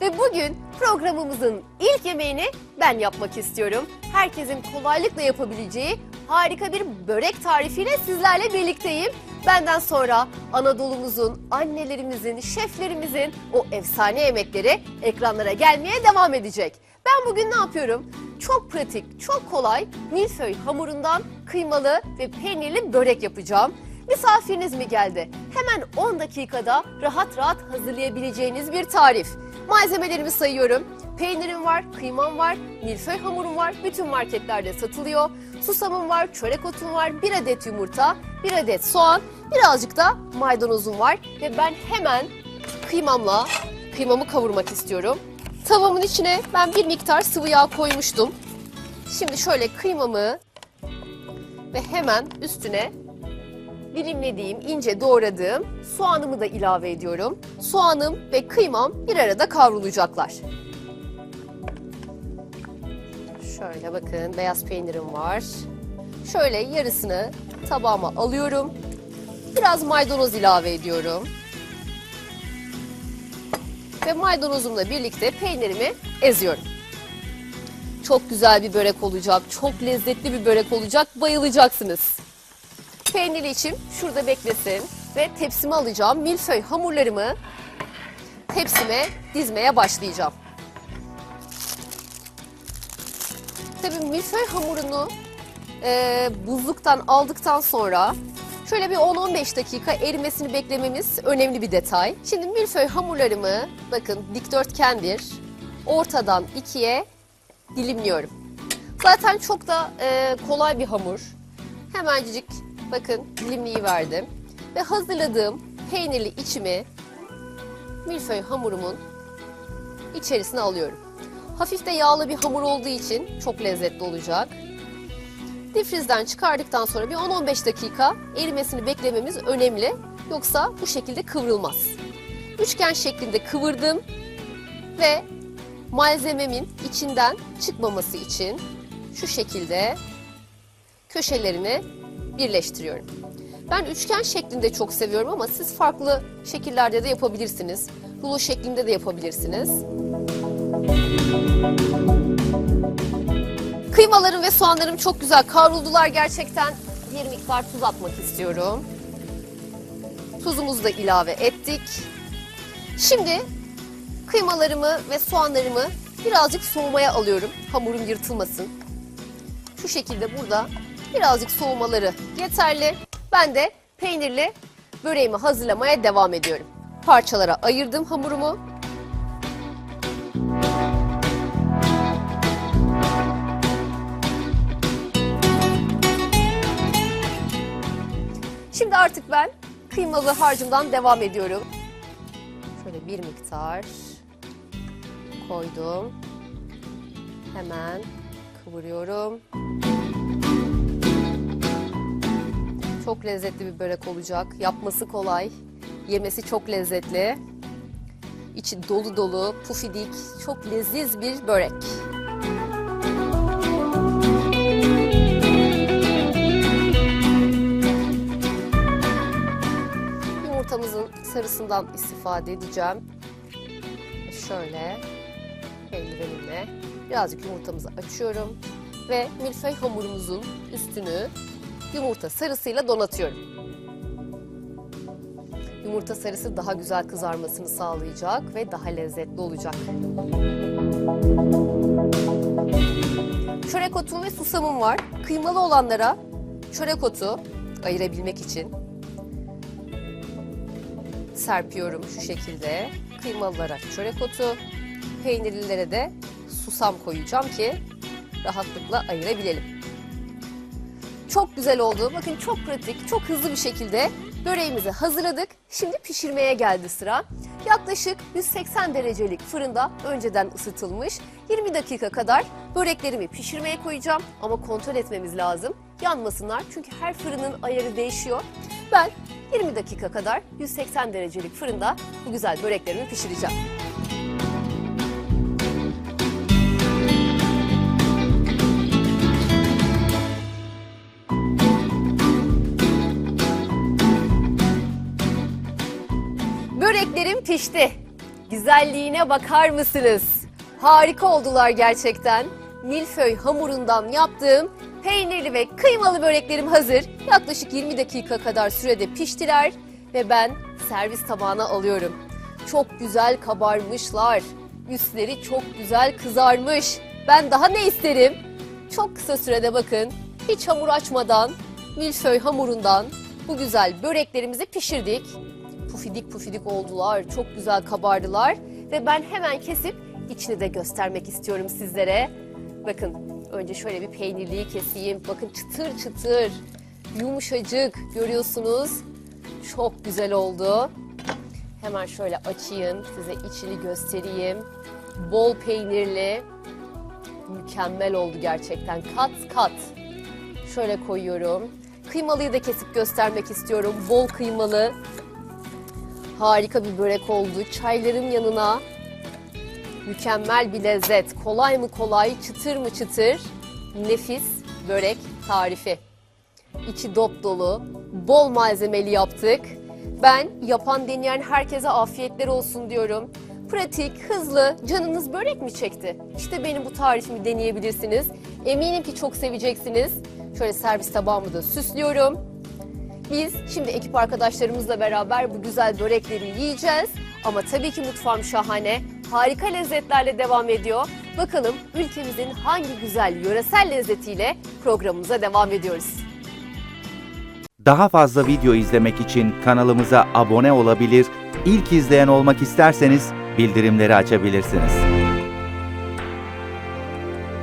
Ve bugün programımızın ilk yemeğini ben yapmak istiyorum. Herkesin kolaylıkla yapabileceği harika bir börek tarifiyle sizlerle birlikteyim. Benden sonra Anadolu'muzun, annelerimizin, şeflerimizin o efsane yemekleri ekranlara gelmeye devam edecek. Ben bugün ne yapıyorum? Çok pratik, çok kolay milföy hamurundan kıymalı ve peynirli börek yapacağım. Misafiriniz mi geldi? Hemen 10 dakikada rahat rahat hazırlayabileceğiniz bir tarif. Malzemelerimi sayıyorum. Peynirim var, kıymam var, milföy hamurum var. Bütün marketlerde satılıyor. Susamım var, çörek otum var, bir adet yumurta, bir adet soğan, birazcık da maydanozum var. Ve ben hemen kıymamla kıymamı kavurmak istiyorum. Tavamın içine ben bir miktar sıvı yağ koymuştum. Şimdi şöyle kıymamı ve hemen üstüne dilimlediğim, ince doğradığım soğanımı da ilave ediyorum. Soğanım ve kıymam bir arada kavrulacaklar. Şöyle bakın beyaz peynirim var. Şöyle yarısını tabağıma alıyorum. Biraz maydanoz ilave ediyorum. Ve maydanozumla birlikte peynirimi eziyorum. Çok güzel bir börek olacak, çok lezzetli bir börek olacak, bayılacaksınız. Peynirli içim şurada beklesin ve tepsime alacağım. Milföy hamurlarımı tepsime dizmeye başlayacağım. Tabii milföy hamurunu e, buzluktan aldıktan sonra şöyle bir 10-15 dakika erimesini beklememiz önemli bir detay. Şimdi milföy hamurlarımı bakın dikdörtgendir. Ortadan ikiye dilimliyorum. Zaten çok da e, kolay bir hamur. Hemencik bakın dilimliği verdim. Ve hazırladığım peynirli içimi milföy hamurumun içerisine alıyorum. Hafif de yağlı bir hamur olduğu için çok lezzetli olacak. Difrizden çıkardıktan sonra bir 10-15 dakika erimesini beklememiz önemli. Yoksa bu şekilde kıvrılmaz. Üçgen şeklinde kıvırdım ve malzememin içinden çıkmaması için şu şekilde köşelerini birleştiriyorum. Ben üçgen şeklinde çok seviyorum ama siz farklı şekillerde de yapabilirsiniz. Rulo şeklinde de yapabilirsiniz. Kıymalarım ve soğanlarım çok güzel kavruldular gerçekten. Bir miktar tuz atmak istiyorum. Tuzumuzu da ilave ettik. Şimdi kıymalarımı ve soğanlarımı birazcık soğumaya alıyorum. Hamurum yırtılmasın. Şu şekilde burada birazcık soğumaları yeterli. Ben de peynirli böreğimi hazırlamaya devam ediyorum. Parçalara ayırdım hamurumu. Şimdi artık ben kıymalı harcımdan devam ediyorum. Şöyle bir miktar koydum. Hemen kıvırıyorum. Çok lezzetli bir börek olacak. Yapması kolay. Yemesi çok lezzetli. İçi dolu dolu, pufidik, çok leziz bir börek. Yumurtamızın sarısından istifade edeceğim. Şöyle eldivenimle birazcık yumurtamızı açıyorum ve milföy hamurumuzun üstünü yumurta sarısıyla donatıyorum. Yumurta sarısı daha güzel kızarmasını sağlayacak ve daha lezzetli olacak. Çörek otum ve susamım var. Kıymalı olanlara çörek otu ayırabilmek için serpiyorum şu şekilde. Kıymalılara çörek otu, peynirlilere de susam koyacağım ki rahatlıkla ayırabilelim. Çok güzel oldu. Bakın çok pratik, çok hızlı bir şekilde böreğimizi hazırladık. Şimdi pişirmeye geldi sıra. Yaklaşık 180 derecelik fırında önceden ısıtılmış 20 dakika kadar böreklerimi pişirmeye koyacağım. Ama kontrol etmemiz lazım. Yanmasınlar çünkü her fırının ayarı değişiyor. Ben 20 dakika kadar 180 derecelik fırında bu güzel böreklerimi pişireceğim. Böreklerim pişti. güzelliğine bakar mısınız? Harika oldular gerçekten. Milföy hamurundan yaptığım peynirli ve kıymalı böreklerim hazır. Yaklaşık 20 dakika kadar sürede piştiler ve ben servis tabağına alıyorum. Çok güzel kabarmışlar. Üstleri çok güzel kızarmış. Ben daha ne isterim? Çok kısa sürede bakın hiç hamur açmadan milföy hamurundan bu güzel böreklerimizi pişirdik. Pufidik pufidik oldular, çok güzel kabardılar ve ben hemen kesip içini de göstermek istiyorum sizlere. Bakın önce şöyle bir peynirliği keseyim. Bakın çıtır çıtır, yumuşacık görüyorsunuz. Çok güzel oldu. Hemen şöyle açayım, size içini göstereyim. Bol peynirli, mükemmel oldu gerçekten. Kat kat. Şöyle koyuyorum. Kıymalıyı da kesip göstermek istiyorum. Bol kıymalı. Harika bir börek oldu. Çayların yanına mükemmel bir lezzet. Kolay mı kolay, çıtır mı çıtır. Nefis börek tarifi. İçi dop dolu, bol malzemeli yaptık. Ben yapan deneyen herkese afiyetler olsun diyorum. Pratik, hızlı, canınız börek mi çekti? İşte benim bu tarifimi deneyebilirsiniz. Eminim ki çok seveceksiniz. Şöyle servis tabağımı da süslüyorum. Biz şimdi ekip arkadaşlarımızla beraber bu güzel börekleri yiyeceğiz. Ama tabii ki mutfağım şahane, harika lezzetlerle devam ediyor. Bakalım ülkemizin hangi güzel yöresel lezzetiyle programımıza devam ediyoruz. Daha fazla video izlemek için kanalımıza abone olabilir, ilk izleyen olmak isterseniz bildirimleri açabilirsiniz.